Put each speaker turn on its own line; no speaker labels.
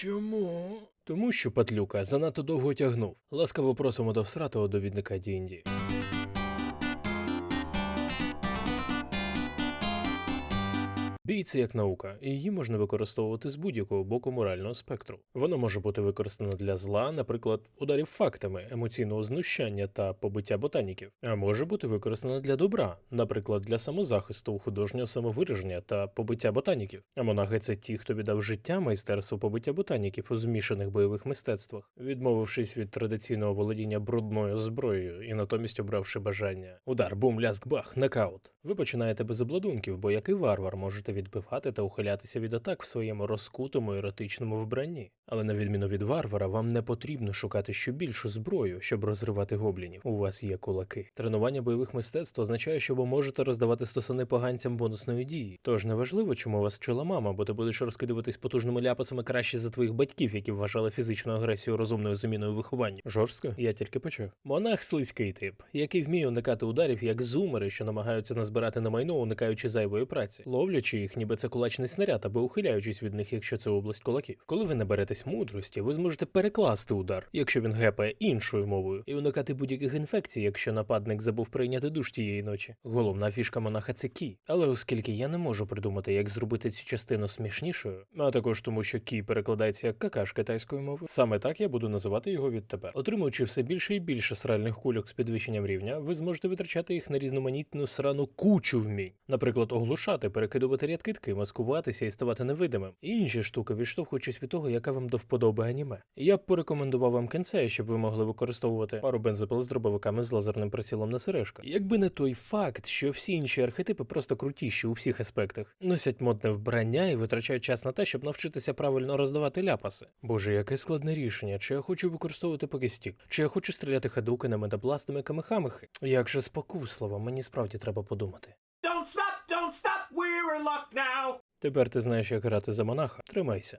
Чому? Тому що Патлюка занадто довго тягнув. Ласкаво просимо до всратого довідника D&D. Бій це як наука, і її можна використовувати з будь-якого боку морального спектру. Воно може бути використано для зла, наприклад, ударів фактами, емоційного знущання та побиття ботаніків, а може бути використано для добра, наприклад, для самозахисту, художнього самовираження та побиття ботаніків. А монахи це ті, хто віддав життя майстерству побиття ботаніків у змішаних бойових мистецтвах, відмовившись від традиційного володіння брудною зброєю і натомість обравши бажання. Удар, бум, ляск, бах, нокаут. Ви починаєте без обладунків, бо як і варвар можете відбивати та ухилятися від атак в своєму розкутому еротичному вбранні. Але на відміну від варвара, вам не потрібно шукати ще більшу зброю, щоб розривати гоблінів. У вас є кулаки. Тренування бойових мистецтв означає, що ви можете роздавати стосани поганцям бонусної дії. Тож неважливо, чому вас вчила мама, бо ти будеш розкидуватись потужними ляпасами краще за твоїх батьків, які вважали фізичну агресію розумною заміною виховання. Жорстко, я тільки почав. Монах слизький тип, який вміє уникати ударів як зумери, що намагаються назбирати на майно, уникаючи зайвої праці, ловлячи їх, ніби це кулачний снаряд, або ухиляючись від них, якщо це область кулаків. Коли ви наберетесь мудрості, ви зможете перекласти удар, якщо він гепає іншою мовою, і уникати будь-яких інфекцій, якщо нападник забув прийняти душ тієї ночі. Головна фішка монаха це кі. Але оскільки я не можу придумати, як зробити цю частину смішнішою, а також тому, що кі перекладається як какаш китайською мовою, саме так я буду називати його відтепер. Отримуючи все більше і більше сральних кульок з підвищенням рівня, ви зможете витрачати їх на різноманітну срану кучу вмінь, наприклад, оглушати, перекидувати рядкитки, маскуватися і ставати невидимим. Інші штуки, відштовхуючись від того, яка вам до вподоби аніме. Я б порекомендував вам кенсея, щоб ви могли використовувати пару бензопил з дробовиками з лазерним прицілом на сережках. Якби не той факт, що всі інші архетипи просто крутіші у всіх аспектах, носять модне вбрання і витрачають час на те, щоб навчитися правильно роздавати ляпаси. Боже, яке складне рішення. Чи я хочу використовувати покестік, чи я хочу стріляти хадукинами та пластами камехамехи? Як же спокусливо, мені справді треба подумати.
Don't stop, don't stop, we're in luck now.
Тепер ти знаєш, як грати за монаха. Тримайся.